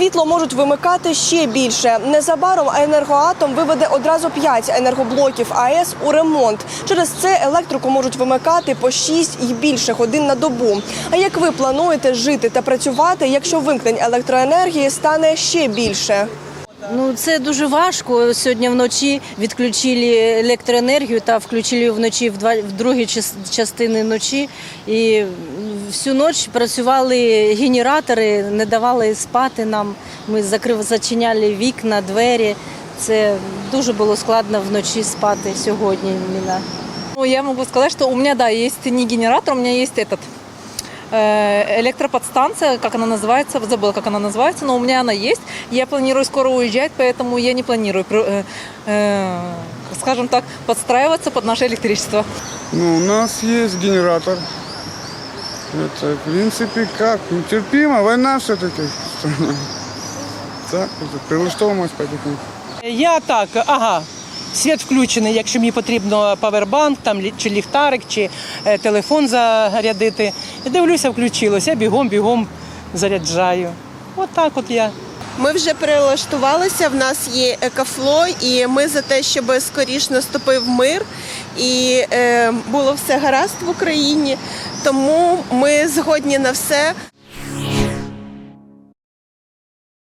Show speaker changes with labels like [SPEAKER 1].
[SPEAKER 1] Світло можуть вимикати ще більше. Незабаром енергоатом виведе одразу 5 енергоблоків АЕС у ремонт. Через це електрику можуть вимикати по 6 і більше годин на добу. А як ви плануєте жити та працювати, якщо вимкнень електроенергії стане ще більше?
[SPEAKER 2] Ну це дуже важко. Сьогодні вночі відключили електроенергію та включили вночі в два в другі частини ночі. І всю ніч працювали генератори, не давали спати нам. Ми закрив, зачиняли вікна, двері. Це дуже було складно вночі спати сьогодні. іменно.
[SPEAKER 3] Ну, я могу сказать, что у меня, да, есть не генератор, у меня есть этот э, электроподстанция, как она называется, забыла, как она называется, но у меня она есть. Я планирую скоро уезжать, поэтому я не планирую, э, э, скажем так, подстраиваться под наше электричество.
[SPEAKER 4] Ну, у нас есть генератор. Это, в принципе, как? Ну, терпимо, война все-таки. Так, прилаштовуємось потихоньку.
[SPEAKER 5] Я так, ага. Світ включений, якщо мені потрібно павербанк, там чи ліхтарик, чи е, телефон зарядити. Я дивлюся, включилось. Я бігом, бігом заряджаю. От так от я.
[SPEAKER 6] Ми вже перелаштувалися. В нас є екофло, і ми за те, щоб скоріш наступив мир і е, було все гаразд в Україні. Тому ми згодні на все.